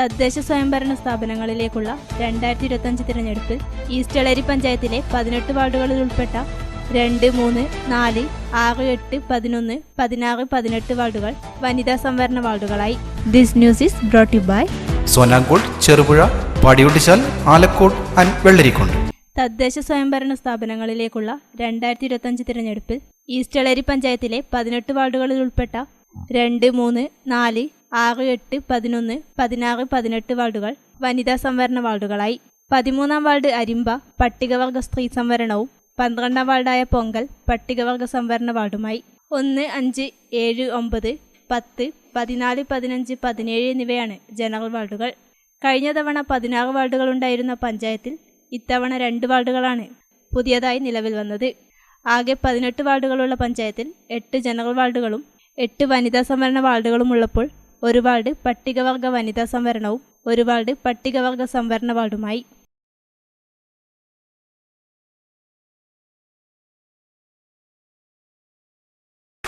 തദ്ദേശ സ്വയംഭരണ സ്ഥാപനങ്ങളിലേക്കുള്ള രണ്ടായിരത്തി ഇരുപത്തഞ്ച് തിരഞ്ഞെടുപ്പിൽ ഈസ്റ്റ് എളേരി പഞ്ചായത്തിലെ പതിനെട്ട് വാർഡുകളിൽ ഉൾപ്പെട്ട രണ്ട് മൂന്ന് നാല് ആറ് എട്ട് പതിനൊന്ന് പതിനാറ് പതിനെട്ട് വാർഡുകൾ വനിതാ സംവരണ വാർഡുകളായി. This news is brought you by Sonankode Cherupuzha Padiyottuchal Alakode and Vellarikundu. തദ്ദേശ സ്വയംഭരണ സ്ഥാപനങ്ങളിലേക്കുള്ള രണ്ടായിരത്തി ഇരുപത്തഞ്ച് തിരഞ്ഞെടുപ്പിൽ ഈസ്റ്റ് എളേരി പഞ്ചായത്തിലെ പതിനെട്ട് വാർഡുകളിൽ ഉൾപ്പെട്ട രണ്ട് മൂന്ന് നാല് ആറ് എട്ട് പതിനൊന്ന് പതിനാറ് പതിനെട്ട് വാർഡുകൾ വനിതാ സംവരണ വാർഡുകളായി. പതിമൂന്നാം വാർഡ് അരിമ്പ പട്ടികവർഗ സ്ത്രീ സംവരണവും. പന്ത്രണ്ടാം വാർഡായ പൊങ്കൽ പട്ടികവർഗ സംവരണ വാർഡുമായി. ഒന്ന് അഞ്ച് ഏഴ് ഒമ്പത് പത്ത് പതിനാല് പതിനഞ്ച് പതിനേഴ് എന്നിവയാണ് ജനറൽ വാർഡുകൾ. കഴിഞ്ഞ തവണ പതിനാറ് വാർഡുകൾ ഉണ്ടായിരുന്ന പഞ്ചായത്തിൽ ഇത്തവണ രണ്ട് വാർഡുകളാണ് പുതിയതായി നിലവിൽ വന്നത്. ആകെ പതിനെട്ട് വാർഡുകളുള്ള പഞ്ചായത്തിൽ എട്ട് ജനറൽ വാർഡുകളും എട്ട് വനിതാ സംവരണ വാർഡുകളും ഉള്ളപ്പോൾ ഒരു വാർഡ് പട്ടികവർഗ വനിതാ സംവരണവും ഒരു വാർഡ് പട്ടികവർഗ സംവരണ വാർഡുമായി